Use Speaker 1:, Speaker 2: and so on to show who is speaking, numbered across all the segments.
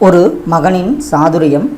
Speaker 1: ஒரு மகனின் சாதுரியம்.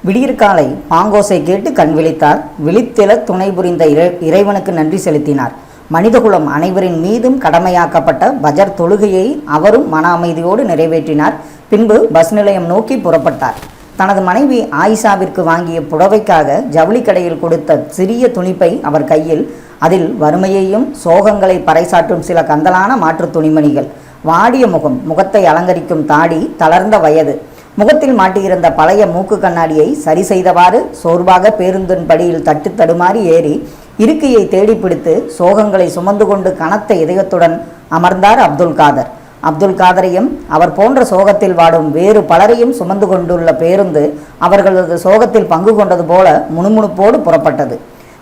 Speaker 1: விடியற்காலை பாங்கோசை கேட்டு கண் விழித்தார். விழித்தெழ துணை புரிந்த இறை- இறைவனுக்கு நன்றி செலுத்தினார். மனிதகுலம் அனைவரின் மீதும் கடமையாக்கப்பட்ட பஜர் தொழுகையை அவரும் மன அமைதியோடு நிறைவேற்றினார். பின்பு பஸ் நிலையம் நோக்கி புறப்பட்டார். தனது மனைவி ஆயிஷாவிற்கு வாங்கிய புடவைக்காக ஜவுளி கடையில் கொடுத்த சிறிய துணிப்பை அவர் கையில் அதில் வறுமையையும் சோகங்களை பறைசாற்றும் சில கந்தலான மாற்றுத் துணிமணிகள். வாடிய முகம் முகத்தை அலங்கரிக்கும் தாடி தளர்ந்த வயது. முகத்தில் மாட்டியிருந்த பழைய மூக்கு கண்ணாடியை சரி செய்தவாறு சோர்வாக பேருந்தின் படியில் தட்டு தடுமாறி ஏறி இருக்கையை தேடி பிடித்து சோகங்களை சுமந்து கொண்டு கனத்த இதயத்துடன் அமர்ந்தார் அப்துல் காதர். அப்துல் காதரையும் அவர் போன்ற சோகத்தில் வாடும் வேறு பலரையும் சுமந்து கொண்டுள்ள பேருந்து அவர்களது சோகத்தில் பங்கு கொண்டது போல முணுமுணுப்போடு புறப்பட்டது.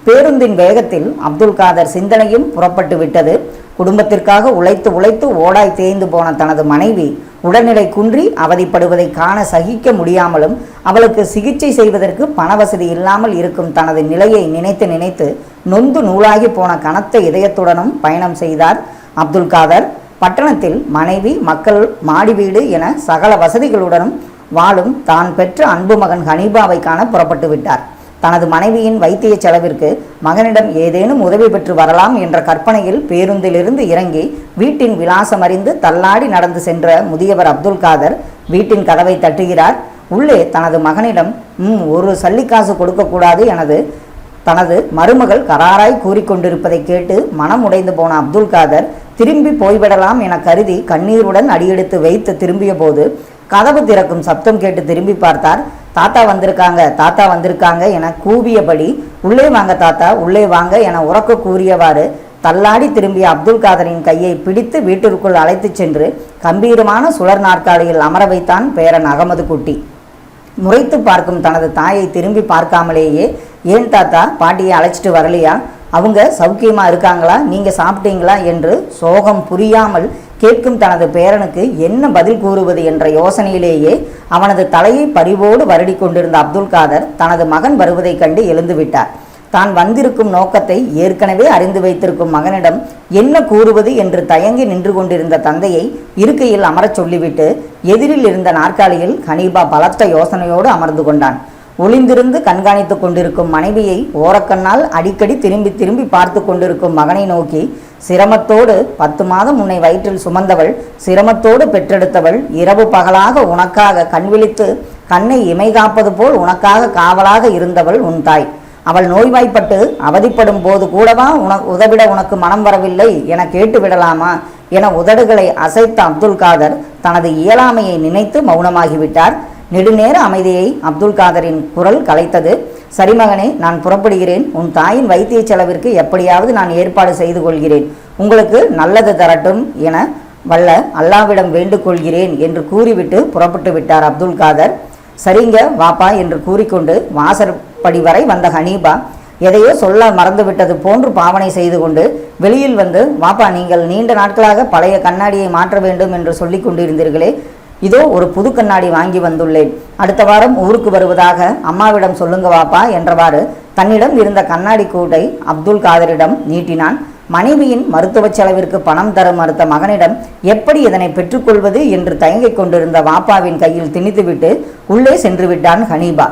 Speaker 1: பேருந்தின் வேகத்தில் அப்துல் காதர் சிந்தனையும் புறப்பட்டு விட்டது. குடும்பத்திற்காக உழைத்து உழைத்து ஓடாய் தேய்ந்து போன தனது மனைவி உடல்நிலை குன்றி அவதிப்படுவதை காண சகிக்க முடியாமலும் அவளுக்கு சிகிச்சை செய்வதற்கு பண வசதி இல்லாமல் இருக்கும் தனது நிலையை நினைத்து நினைத்து நொந்து நூலாகி போன கனத்த இதயத்துடனும் பயணம் செய்தார் அப்துல் காதர். பட்டணத்தில் மனைவி மக்கள் மாடி வீடு என சகல வசதிகளுடனும் வாழும் தான் பெற்ற அன்பு மகன் ஹனீபாவை காண புறப்பட்டு விட்டார். தனது மனைவியின் வைத்திய செலவிற்கு மகனிடம் ஏதேனும் உதவி பெற்று வரலாம் என்ற கற்பனையில் பேருந்திலிருந்து இறங்கி வீட்டின் விலாசம் அறிந்து தள்ளாடி நடந்து சென்ற முதியவர் அப்துல் காதர் வீட்டின் கதவை தட்டுகிறார். உள்ளே தனது மகனிடம் ம் ஒரு சல்லிக்காசு கொடுக்கக்கூடாது எனது தனது மருமகள் கராராய் கூறிக்கொண்டிருப்பதை கேட்டு மனம் உடைந்து போன அப்துல் காதர் திரும்பி போய்விடலாம் என கருதி கண்ணீருடன் அடியெடுத்து வைத்து திரும்பிய போது கதவு திறக்கும் சப்தம் கேட்டு திரும்பி பார்த்தார். தாத்தா வந்திருக்காங்க தாத்தா வந்திருக்காங்க என கூவியபடி உள்ளே வாங்க தாத்தா உள்ளே வாங்க என உறக்க கூறியவாறு தள்ளாடி திரும்பிய அப்துல் காதரின் கையை பிடித்து வீட்டிற்குள் அழைத்துச் சென்று கம்பீரமான சுழர் நாற்காலியில் அமர வைத்தான் பேரன் அகமது குட்டி. முறைத்து பார்க்கும் தனது தாயை திரும்பி பார்க்காமலேயே ஏன் தாத்தா பாட்டியை அழைச்சிட்டு வரலையா? அவங்க சௌக்கியமாக இருக்காங்களா? நீங்கள் சாப்பிட்டீங்களா? என்று சோகம் புரியாமல் கேட்கும் தனது பேரனுக்கு என்ன பதில் கூறுவது என்ற யோசனையிலேயே அவனது தலையை பரிவோடு வருடி கொண்டிருந்த அப்துல் காதர் தனது மகன் வருவதைக் கண்டு எழுந்துவிட்டார். தான் வந்திருக்கும் நோக்கத்தை ஏற்கனவே அறிந்து வைத்திருக்கும் மகனிடம் என்ன கூறுவது என்று தயங்கி நின்று கொண்டிருந்த தந்தையை இருக்கையில் அமரச் சொல்லிவிட்டு எதிரில் இருந்த நாற்காலியில் ஹனீபா பலத்த யோசனையோடு அமர்ந்து கொண்டான். ஒளிந்திருந்து கண்காணித்துக் கொண்டிருக்கும் மனைவியை ஓரக்கண்ணால் அடிக்கடி திரும்பி திரும்பி பார்த்து கொண்டிருக்கும் மகனை நோக்கி சிரமத்தோடு பத்து மாதம் உன்னை வயிற்றில் சுமந்தவள் சிரமத்தோடு பெற்றெடுத்தவள் இரவு பகலாக உனக்காக கண் விழித்து கண்ணை இமை காப்பது போல் உனக்காக காவலாக இருந்தவள் உன் தாய். அவள் நோய்வாய்ப்பட்டு அவதிப்படும் போது கூடவா உன உதவிட உனக்கு மனம் வரவில்லை என கேட்டு விடலாமா என உதடுகளை அசைத்த அப்துல் காதர் தனது இயலாமையை நினைத்து மௌனமாகிவிட்டார். நெடுநேர அமைதியை அப்துல் காதரின் குரல் கலைத்தது. சரி மகனே நான் புறப்படுகிறேன். உன் தாயின் வைத்திய செலவிற்கு எப்படியாவது நான் ஏற்பாடு செய்து கொள்கிறேன். உங்களுக்கு நல்லது தரட்டும் என வல்ல அல்லாவிடம் வேண்டுகொள்கிறேன் என்று கூறிவிட்டு புறப்பட்டு விட்டார் அப்துல் காதர். சரிங்க வாப்பா என்று கூறிக்கொண்டு வாசற்படி வரை வந்த ஹனீபா எதையோ சொல்ல மறந்துவிட்டது போன்று பாவனை செய்து கொண்டு வெளியில் வந்து வாப்பா நீங்கள் நீண்ட நாட்களாக பழைய கண்ணாடியை மாற்ற வேண்டும் என்று சொல்லிக் கொண்டிருந்தீர்களே இதோ ஒரு புது கண்ணாடி வாங்கி வந்துள்ளேன். அடுத்த வாரம் ஊருக்கு வருவதாக அம்மாவிடம் சொல்லுங்க வாப்பா என்றவாறு தன்னிடம் இருந்த கண்ணாடி கூட்டை அப்துல் காதரிடம் நீட்டினான். மனைவியின் மருத்துவ செலவிற்கு பணம் தர மறுத்த மகனிடம் எப்படி இதனை பெற்றுக்கொள்வது என்று தயங்கிக் கொண்டிருந்த வாப்பாவின் கையில் திணித்துவிட்டு உள்ளே சென்று விட்டான் ஹனீபா.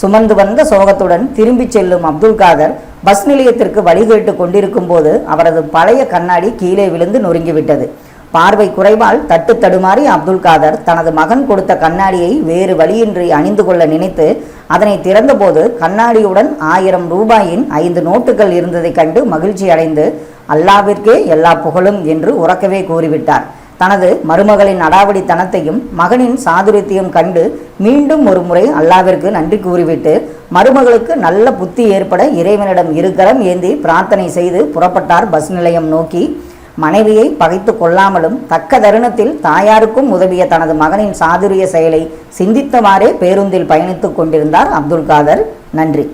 Speaker 1: சுமந்து வந்த சோகத்துடன் திரும்பிச் செல்லும் அப்துல் காதர் பஸ் நிலையத்திற்கு வழிகேட்டு கொண்டிருக்கும் போது அவரது பழைய கண்ணாடி கீழே விழுந்து நொறுங்கிவிட்டது. பார்வை குறைவால் தட்டு தடுமாறி அப்துல் காதர் தனது மகன் கொடுத்த கண்ணாடியை வேறு வழியின்றி அணிந்து கொள்ள நினைத்து அதனை திறந்தபோது கண்ணாடியுடன் ஆயிரம் ரூபாயின் ஐந்து நோட்டுகள் இருந்ததைக் கண்டு மகிழ்ச்சி அடைந்து அல்லாவிற்கே எல்லா புகழும் என்று உறக்கவே கூறிவிட்டார். தனது மருமகளின் அடாவடித்தனத்தையும் மகனின் சாதுரியத்தையும் கண்டு மீண்டும் ஒரு முறை அல்லாவிற்கு நன்றி கூறிவிட்டு மருமகளுக்கு நல்ல புத்தி ஏற்பட இறைவனிடம் இருக்கரம் ஏந்தி பிரார்த்தனை செய்து புறப்பட்டார் பஸ் நிலையம் நோக்கி. மனைவியை பகைத்து கொள்ளாமலும் தக்க தருணத்தில் தாயாருக்கும் உதவிய தனது மகனின் சாதுரிய செயலை சிந்தித்தவாறே பேருந்தில் பயணித்துக் கொண்டிருந்தார் அப்துல் காதர். நன்றி.